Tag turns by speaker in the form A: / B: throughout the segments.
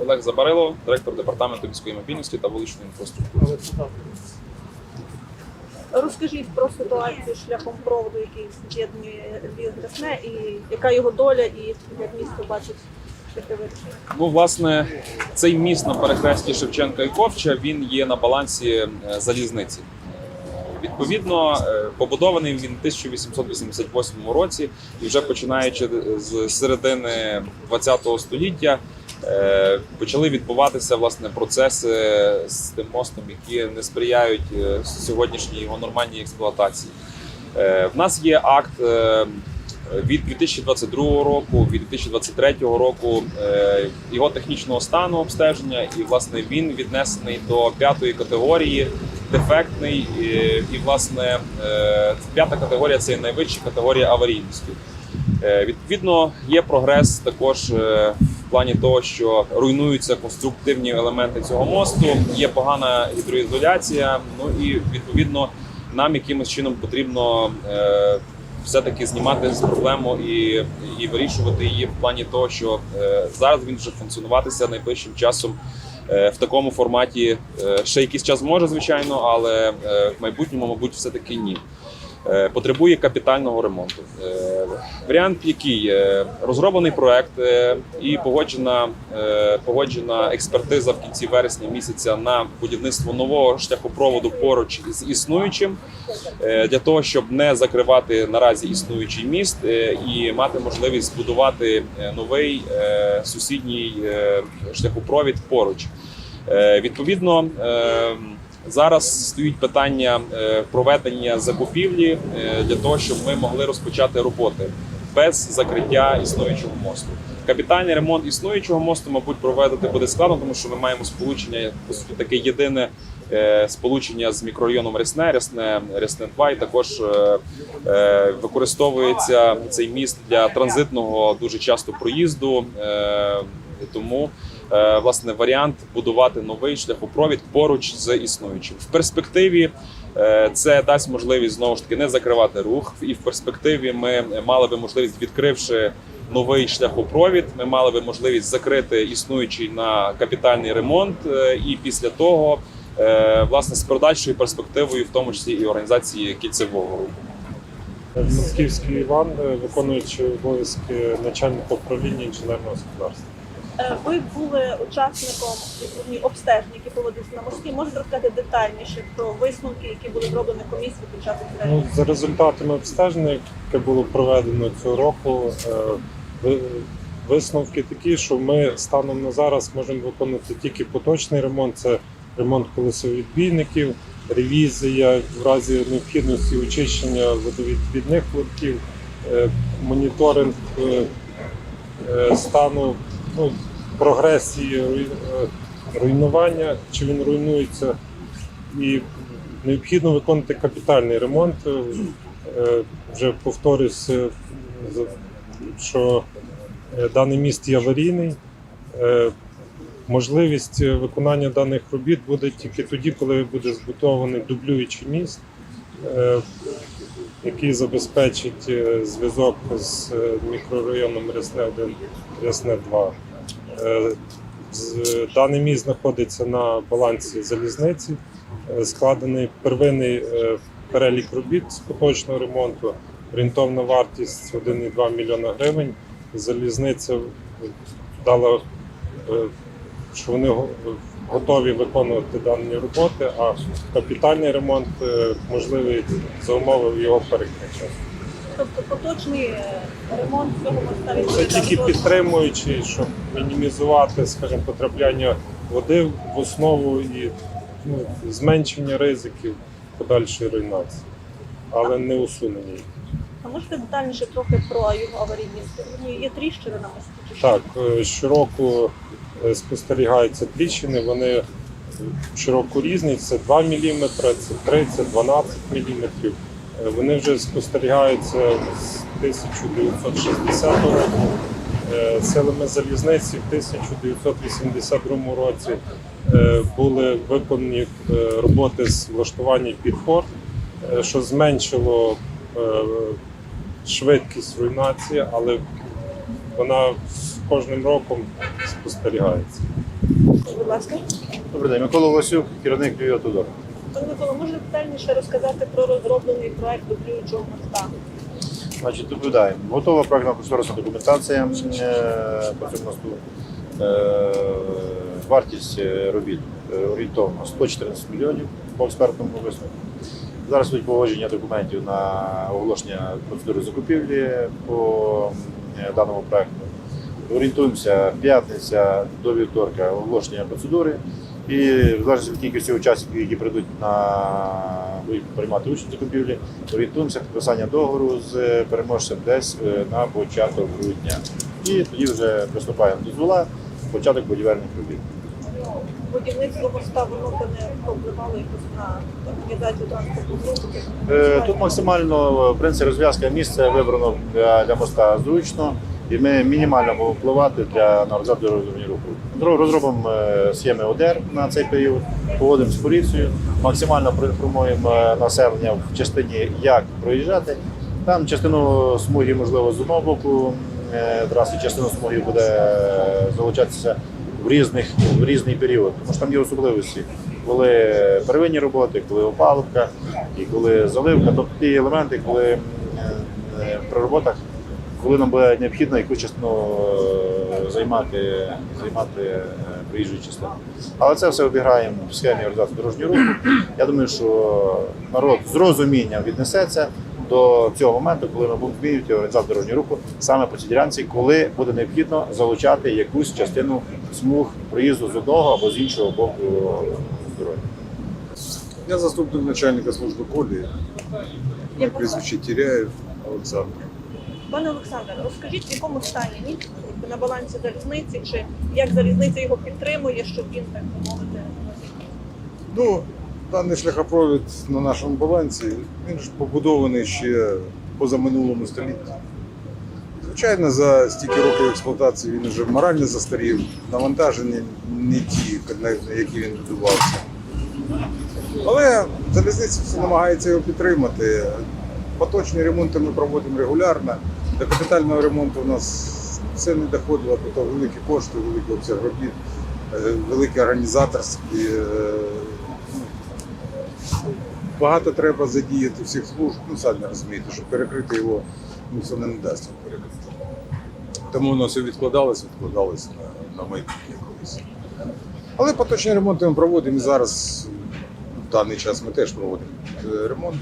A: Олег Забарило, директор департаменту міської мобільності та вуличної інфраструктури.
B: Розкажіть про ситуацію шляхом проводу, який з'єднує Львів і яка його доля, і як місто бачить шляхи вирішення.
A: Ну, власне, цей міст на перехресті Шевченка і Ковча він є на балансі е, залізниці. Відповідно, е, побудований він в 1888 році, і вже починаючи з середини ХХ століття почали відбуватися власне процеси з тим мостом, які не сприяють е, сьогоднішній його нормальній експлуатації. Е, В нас є акт е, від 2022 року, від 2023 року е, його технічного стану обстеження, і власне він віднесений до п'ятої категорії, дефектний. І, і власне е, п'ята категорія це найвища категорія аварійності. Е, Відповідно, є прогрес також е, плані того, що руйнуються конструктивні елементи цього мосту. Є погана гідроізоляція. Ну і відповідно нам якимось чином потрібно е, все-таки знімати з проблему і, і вирішувати її в плані того, що е, зараз він вже функціонуватися найближчим часом. е, В такому форматі Е, ще якийсь час може, звичайно, але е, в майбутньому, мабуть, все-таки ні. Е, Потребує капітального ремонту. Е, Варіант, який розроблений проект е, і погоджена, погоджена експертиза в кінці вересня місяця на будівництво нового шляхопроводу поруч з існуючим для того, щоб не закривати наразі існуючий міст і мати можливість збудувати новий сусідній шляхопровід поруч. Відповідно, зараз стоїть питання е, проведення закупівлі е, для того, щоб ми могли розпочати роботи без закриття існуючого мосту. Капітальний ремонт існуючого мосту, мабуть, проведити буде складно, тому що ми маємо сполучення по суті таке єдине е, сполучення з мікрорайоном Рясне, Рясне, Рясне 2, і також використовується цей міст для транзитного дуже часто проїзду. Е, тому е, власне варіант будувати новий шляхопровід поруч з існуючим в перспективі. е, Це дасть можливість знову ж таки не закривати рух, і в перспективі ми мали би можливість, відкривши новий шляхопровід, ми мали би можливість закрити існуючий на капітальний ремонт, е, і після того, власне, з подальшою перспективою, в тому числі і організації кільцевого руху.
C: Масківський Іван, виконуючий обов'язки начальника управління інженерного господарства.
B: Е, Ви були учасником обстежень, які проводилися на мості. Можете розказати детальніше про висновки, які були зроблені комісією під час обстеження?
C: Ну, за результатами обстеження, яке було проведено цього року, е, висновки такі, що ми станом на зараз можемо виконати тільки поточний ремонт. Це ремонт колесовідбійників, ревізія в разі необхідності очищення водовідвідних лотків, е, моніторинг стану ну, прогресії е, руйнування, чи він руйнується, і необхідно виконати капітальний ремонт. Е, Вже повторюсь, е, що даний міст є аварійний. Можливість виконання даних робіт буде тільки тоді, коли буде збудований дублюючий міст, який забезпечить зв'язок з мікрорайоном Рясне 1, Рясне 2. Е, Даний міст знаходиться на балансі залізниці. Е, Складений первинний е, перелік робіт з поточного ремонту. Орієнтовна вартість 1,2 мільйона гривень. Залізниця дала, що вони готові виконувати дані роботи, а капітальний ремонт можливий за умови його перекриття.
B: Тобто поточний е, ремонт цього моста
C: Це тільки підтримуючий, щоб мінімізувати, скажімо, потрапляння води в основу і ну, зменшення ризиків подальшої руйнації, але не усунення їх.
B: А можете детальніше трохи про його аварійність? Є тріщини на мості?
C: Так, е, щороку е, спостерігаються тріщини, вони щороку різні, це 2 мм, це 3, це 12 мм. Вони вже спостерігаються з 1960 року. Е, Силами залізниці в 1982 році е, були виконані е, роботи з влаштування підпор, е, що зменшило швидкість руйнації, але вона з кожним роком спостерігається.
B: Будь ласка.
D: Добрий день, Микола Власюк, керівник «Київтодор».
B: Пане Микола, може детальніше розказати про розроблений проект дублюючого моста?
D: Значить, доповідаємо. Готова проектна кошторисна документація е, по цьому мосту. Е, Вартість е, робіт орієнтовно 114 мільйонів по експертному висновку. Зараз йдуть погодження документів на оголошення процедури закупівлі по даному проекту. Орієнтуємося п'ятниця до вівторка оголошення процедури. І в залежності від кількості учасників, які прийдуть на приймати участь в закупівлі, орієнтуємося підписання договору з переможцем десь е, на початок грудня. І тоді вже приступаємо до дозвола, початок будівельних робіт.
B: Будівництво моста воно не повпливало якось на організацію транспорту?
D: Е, Тут максимально в принципі розв'язка місця вибрано для, для моста зручно, і ми мінімально будемо впливати для на дорожнього руху. Розробимо е, схеми ОДР на цей період, погодимо з поліцією, максимально проінформуємо е, населення в частині, як проїжджати. Там частину смуги, можливо, з одного боку е, траси, частину смуги буде е, залучатися в різних в різний період, тому що там є особливості, коли первинні роботи, коли опалубка і коли заливка, тобто ті елементи, коли е, при роботах, коли нам буде необхідно якусь частину е, займати, займати е, проїжджу частину. Але це все обіграємо в схемі організації дорожнього руху. Я думаю, що народ з розумінням віднесеться до цього моменту, коли ми будемо змінювати організацію дорожнього руху саме по цій ділянці, коли буде необхідно залучати якусь частину смуг проїзду з одного або з іншого боку дороги.
E: Я заступник начальника служби колії. Прізвище Тіряєв Олександр.
B: Пане Олександре, розкажіть, в якому стані міст на балансі залізниці, чи як залізниця його підтримує, щоб він так мовити.
E: Ну, даний шляхопровід на нашому балансі, він ж побудований ще позаминулому столітті. Звичайно, за стільки років експлуатації він вже морально застарів, навантаження не ті, на які він будувався. Але залізниця намагається його підтримати. Поточні ремонти ми проводимо регулярно. До капітального ремонту у нас все не доходило, бо то великі кошти, великий обсяг робіт, е, великі організаторські. е, ну, Багато треба задіяти всіх служб, ну самі розумієте, щоб перекрити його, ну це не дасть перекрити. Тому воно все відкладалось, відкладалось на, на майбутнє колись. Але поточні ремонти ми проводимо і зараз в даний час ми теж проводимо е, ремонт.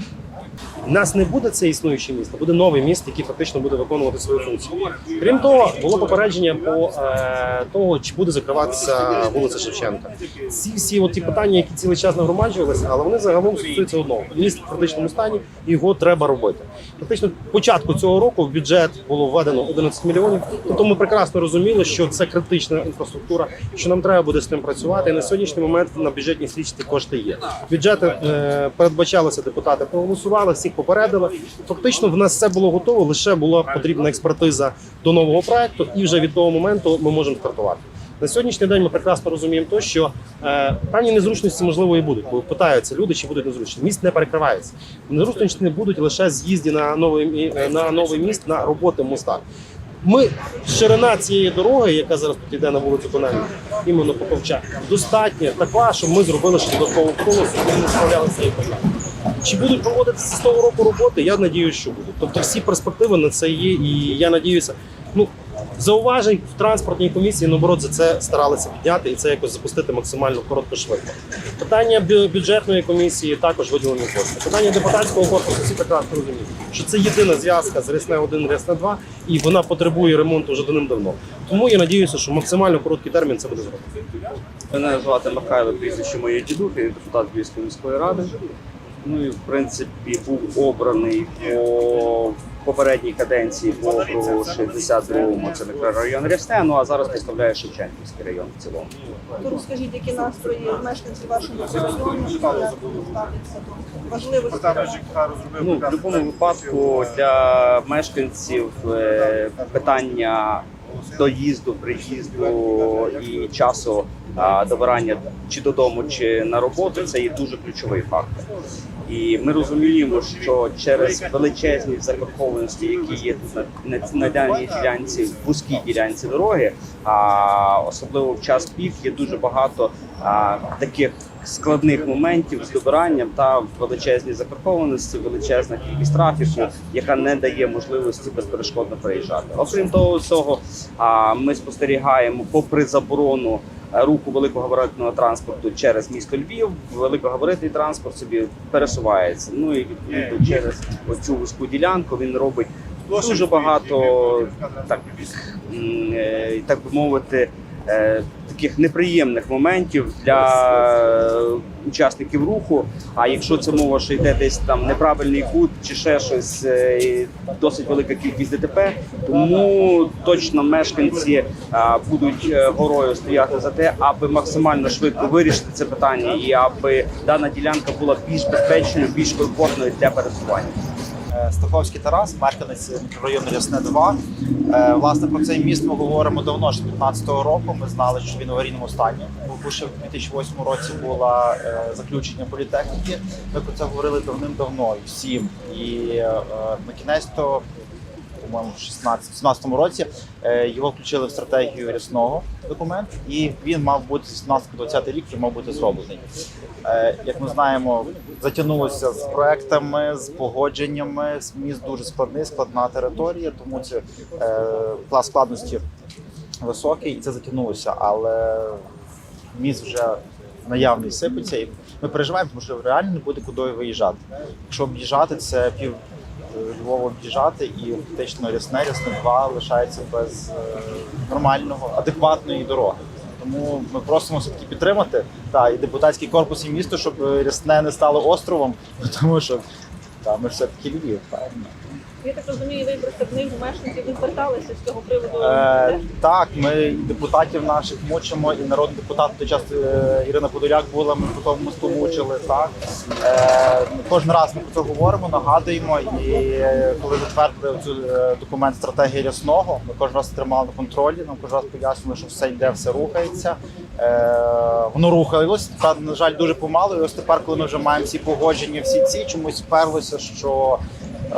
F: У нас не буде це існуюче місто, буде новий міст, який фактично буде виконувати свою функцію. Крім того, було попередження по е, того, чи буде закриватися вулиця Шевченка. Ці всі от ті питання, які цілий час нагромаджувалися, але вони загалом стосуються одного. Міст в критичному стані, його треба робити. Фактично, початку цього року в бюджет було введено 11 мільйонів. Тобто ми прекрасно розуміли, що це критична інфраструктура, що нам треба буде з тим працювати. І на сьогоднішній момент на бюджетній слідчі кошти є. Бюджети е, передбачалися, депутати проголосували, всіх попередили. Фактично, в нас все було готово, лише була потрібна експертиза до нового проекту, і вже від того моменту ми можемо стартувати. На сьогоднішній день ми прекрасно розуміємо, то, що е, певні незручності можливо і будуть, бо питаються люди, чи будуть незручні. Міст не перекривається. Незручності не будуть лише з'їзді на новий мі- на новий міст на роботи в мостах. Ми ширина цієї дороги, яка зараз тут йде на вулицю Конельна, іменно по Ковча, достатня така, щоб ми зробили ще додаткову полосу і не справлялися цією проблемою. Чи будуть проводитися з того року роботи? Я надіюся, що будуть. Тобто всі перспективи на це є, і я надіюся, ну зауважень в транспортній комісії наоборот за це старалися підняти і це якось запустити максимально коротко швидко. Питання бюджетної комісії також виділені кошти. Питання депутатського корпусу всі прекрасно розуміють, що це єдина зв'язка з Рясне 1 Рясне 2 і вона потребує ремонту вже давним-давно. Тому я надіюся, що максимально короткий термін це буде зроблено.
G: Мене звати Михайло, прізвище моє дідух, я депутат Львівської міської ради. Ну і в принципі був обраний по попередній каденції по округу 62-му, це мікрорайон Рясне, ну а зараз представляє Шевченківський район в цілому.
B: То розкажіть, які настрої мешканців вашого району, як ставляться до важливості.
G: Ну, в будь-якому випадку для мешканців е, питання доїзду, приїзду і часу а, добирання чи додому, чи на роботу це є дуже ключовий фактор. І ми розуміємо, що через величезні закаркованості, які є тут на, на, на даній ділянці, вузькій ділянці дороги, а особливо в час пік є дуже багато а, таких складних моментів з добиранням та величезні закаркованості, величезна кількість трафіку, яка не дає можливості безперешкодно переїжджати. Окрім того, всього, а, ми спостерігаємо, попри заборону руху великогабаритного транспорту через місто Львів, великогабаритний транспорт собі пересувається. Ну і відповідно через оцю вузьку ділянку він робить дуже багато так, е, так би мовити. е, Таких неприємних моментів для е, учасників руху. А якщо це мова, що йде десь там неправильний кут чи ще щось, е, досить велика кількість ДТП, тому точно мешканці е, будуть е, горою стояти за те, аби максимально швидко вирішити це питання, і аби дана ділянка була більш безпечною, більш комфортною для пересування.
H: Е, Стаховський Тарас, мешканець мікрорайону Рясне 2. Е, Власне, про цей міст ми говоримо давно, з 15-го року. Ми знали, що він в аварійному стані. Бо ще в 2008 році було е, заключення політехніки. Ми про це говорили давним-давно і всім. І на кінець то, по-моєму, в 16 17 році е, його включили в стратегію рясного документ, і він мав бути з 17 по 20 рік вже мав бути зроблений. Е, Як ми знаємо, затягнулося з проектами, з погодженнями. Міст дуже складний, складна територія, тому це е, клас складності високий, і це затягнулося. Але міст вже наявний сипеться, і ми переживаємо, тому що реально не буде куди виїжджати. Якщо об'їжджати, це пів Львова об'їжджати, і фактично рясне, рясне 2 лишається без е, нормального, адекватної дороги. Тому ми просимо все таки підтримати та і депутатський корпус і місто, щоб е, рясне не стало островом, тому що та, ми все таки Львів, правильно.
B: Я так розумію, ви просто представник мешканців зверталися з цього приводу.
H: Е, так, ми депутатів наших мучимо, і народний депутат той час е, Ірина Подоляк була, ми по тому мосту мучили. Так е, кожен раз ми про це говоримо, нагадуємо. І е, коли затвердили цю е, документ стратегії рясного, ми кожен раз тримали на контролі. Нам кожен раз пояснили, що все йде, все рухається. Е, воно рухалось, та на жаль, дуже помало. І ось тепер, коли ми вже маємо всі погодження, всі ці чомусь вперлося, що. Е,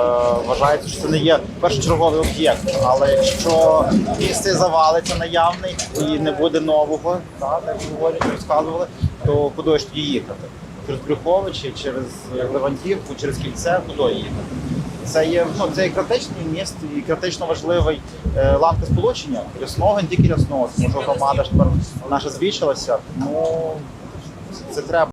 H: Вважається, що це не є першочерговий об'єкт, але якщо місце завалиться наявний і не буде нового, так як говорять, розказували, то куди ж тоді їхати? Через Брюховичі, через Левантівку, через кільце, куди їхати? Це є ну це є критичний міст і критично важливий е, ланка сполучення рясного, не тільки рясного, тому що громада ж тепер наша збільшилася. Тому це треба.